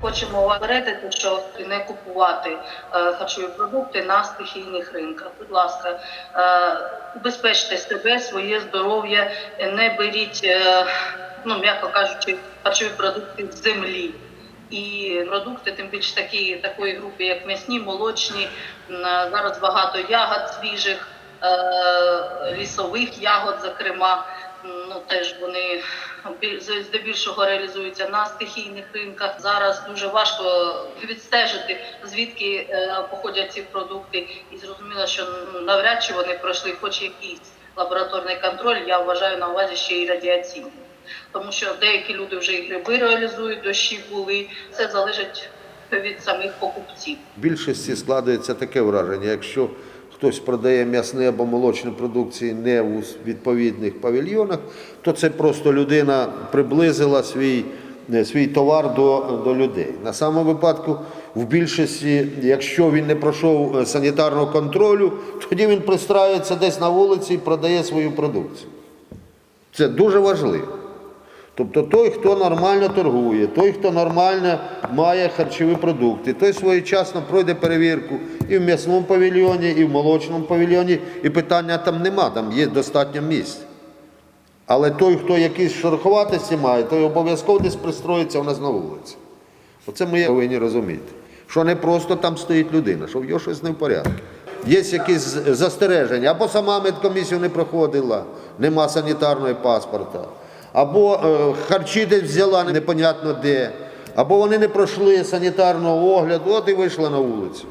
Хочемо попередити, що не купувати е, харчові продукти на стихійних ринках. Будь ласка, е, убезпечте себе, своє здоров'я, не беріть, е, ну м'яко кажучи, харчові продукти з землі. І продукти, тим більше такі такої групи, як м'ясні, молочні. Е, Зараз багато ягод свіжих, е, лісових ягод, зокрема. Ну теж вони здебільшого реалізуються на стихійних ринках. Зараз дуже важко відстежити звідки е, походять ці продукти, і зрозуміло, що м, навряд чи вони пройшли хоч якийсь лабораторний контроль. Я вважаю на увазі ще й радіаційний, тому що деякі люди вже і гриби реалізують, дощі були. Це залежить від самих покупців. Більшості складається таке враження, якщо хтось продає м'ясні або молочні продукції не у відповідних павільйонах, то це просто людина приблизила свій, е, свій товар до, до людей. На самому випадку, в більшості, якщо він не пройшов е, санітарного контролю, тоді він пристраюється десь на вулиці і продає свою продукцію. Це дуже важливо. Тобто той, хто нормально торгує, той, хто нормально має харчові продукти, той своєчасно пройде перевірку і в м'ясному павільйоні, і в молочному павільйоні, і питання там нема, там є достатньо місць. Але той, хто якісь шероховатості має, той обов'язково десь пристроїться у нас на вулиці. Оце ми повинні розуміти. Що не просто там стоїть людина, що в його щось не в порядку. Є якісь застереження, або сама медкомісію не проходила, нема санітарного паспорта, або е, харчі десь взяла непонятно де, або вони не пройшли санітарного огляду, от і вийшла на вулицю.